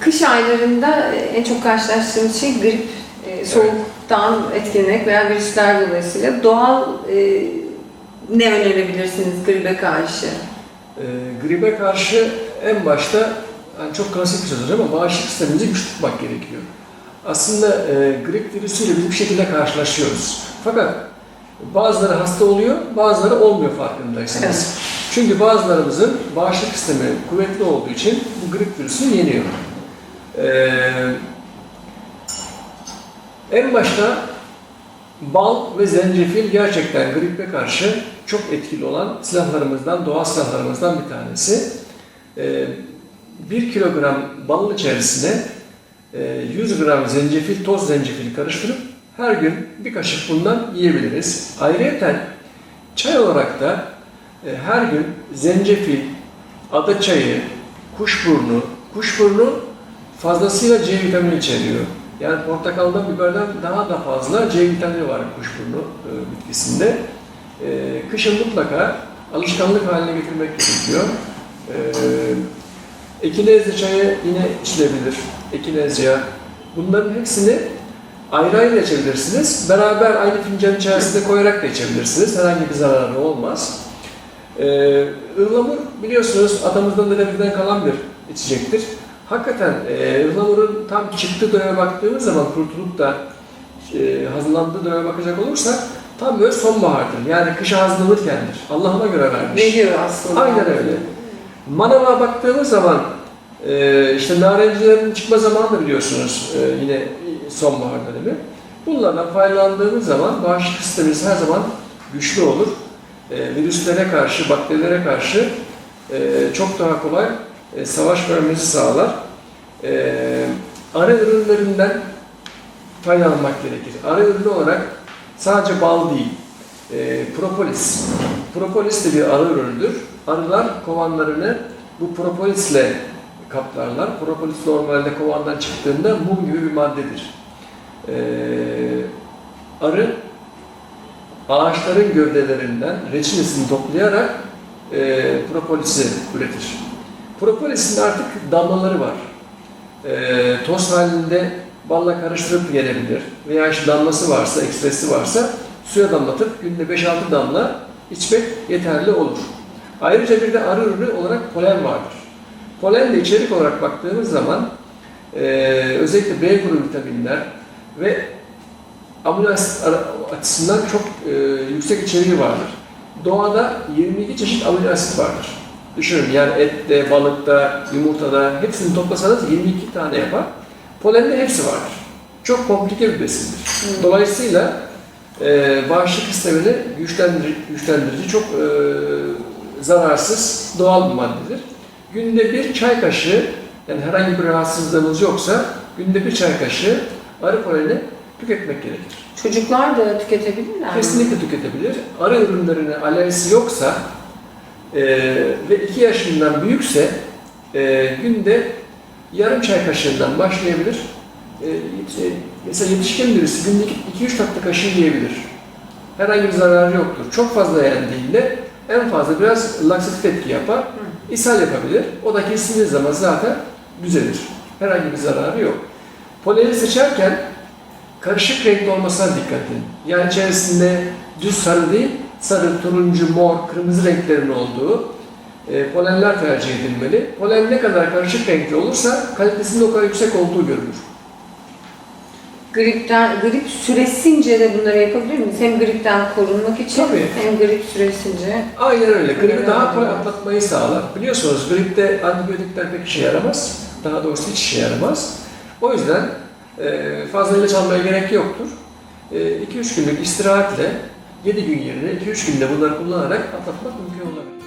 Kış aylarında en çok karşılaştığımız şey grip, e, soğuktan etkilenerek veya virüsler dolayısıyla doğal e, ne önerebilirsiniz gribe karşı? Ee, gribe karşı en başta yani çok klasik bir söz ama bağışıklık sistemimizi güçlü tutmak gerekiyor. Aslında e, grip virüsüyle biz bir şekilde karşılaşıyoruz. Fakat bazıları hasta oluyor, bazıları olmuyor farkındaysanız. Evet. Çünkü bazılarımızın bağışıklık sistemi kuvvetli olduğu için bu grip virüsünü yeniyor. Ee, en başta bal ve zencefil gerçekten gripe karşı çok etkili olan silahlarımızdan, doğal silahlarımızdan bir tanesi. Ee, 1 kilogram balın içerisine e, 100 gram zencefil, toz zencefil karıştırıp her gün bir kaşık bundan yiyebiliriz. Ayrıca çay olarak da e, her gün zencefil, ada çayı, kuşburnu, kuşburnu fazlasıyla C vitamini içeriyor. Yani portakaldan, biberden daha da fazla C vitamini var kuşburnu e, bitkisinde. E, kışın mutlaka alışkanlık haline getirmek gerekiyor. E, ekinezli çayı yine içilebilir. Ekinezli yağı. Bunların hepsini ayrı ayrı içebilirsiniz. Beraber aynı fincan içerisinde koyarak da içebilirsiniz. Herhangi bir zararı olmaz. Ee, ıhlamur biliyorsunuz atamızdan dedemizden kalan bir içecektir. Hakikaten e, ıhlamurun tam çıktığı döneme baktığımız zaman kurtulup da e, hazırlandığı döneme bakacak olursak tam böyle sonbahardır. Yani kışa hazırlanırkendir. Allah ona göre vermiş. Veriyor aslında. Aynen öyle. Manava baktığımız zaman e, işte narencilerin çıkma zamanı da biliyorsunuz e, yine sonbahar dönemi. Bunlardan faydalandığımız zaman bağışıklık sistemimiz her zaman güçlü olur. E, virüslere karşı, bakterilere karşı e, çok daha kolay e, savaş vermemizi sağlar. E, arı ürünlerinden faydalanmak gerekir. Arı ürünü olarak sadece bal değil, e, propolis. Propolis de bir arı ürünüdür. Arılar kovanlarını bu propolisle kaplarlar. Propolis normalde kovandan çıktığında mum gibi bir maddedir. E, arı ağaçların gövdelerinden reçinesini toplayarak e, propolisi üretir. Propolisin artık damlaları var. E, toz halinde balla karıştırıp yenebilir. Veya işte damlası varsa, ekstresi varsa suya damlatıp günde 5-6 damla içmek yeterli olur. Ayrıca bir de arı ürünü olarak polen vardır. Polen de içerik olarak baktığımız zaman e, özellikle B grubu vitaminler ve amino asit açısından çok e, yüksek içeriği vardır. Doğada 22 çeşit amino asit vardır. Düşünün yani ette, balıkta, yumurtada hepsini toplasanız 22 tane yapar. Polende hepsi vardır. Çok komplike bir besindir. Dolayısıyla e, bağışıklık sistemini güçlendirici, güçlendirici çok e, zararsız doğal bir maddedir. Günde bir çay kaşığı, yani herhangi bir rahatsızlığımız yoksa günde bir çay kaşığı arı poleni tüketmek gerekir. Çocuklar da tüketebilirler mi? Kesinlikle tüketebilir. Arı ürünlerine alerjisi yoksa e, ve 2 yaşından büyükse e, günde yarım çay kaşığından başlayabilir. E, e, mesela yetişkin birisi günde 2-3 tatlı kaşığı yiyebilir. Herhangi bir zararı yoktur. Çok fazla yendiğinde en fazla biraz laksatif etki yapar. ishal yapabilir. O da kesildiği zaman zaten düzelir. Herhangi bir zararı yok. Poleni seçerken karışık renkli olmasına dikkat edin. Yani içerisinde düz sarı değil, sarı, turuncu, mor, kırmızı renklerin olduğu e, polenler tercih edilmeli. Polen ne kadar karışık renkli olursa kalitesinin o kadar yüksek olduğu görülür. Gripten, grip süresince de bunları yapabilir miyiz? Hem gripten korunmak için Tabii. hem grip süresince. Aynen öyle. Gribi daha kolay atlatmayı sağlar. Biliyorsunuz gripte antibiyotikler pek işe yaramaz. Daha doğrusu hiç işe yaramaz. O yüzden e, fazla ilaç almaya gerek yoktur. 2-3 günlük istirahatle 7 gün yerine 2-3 günde bunları kullanarak atlatmak mümkün olabilir.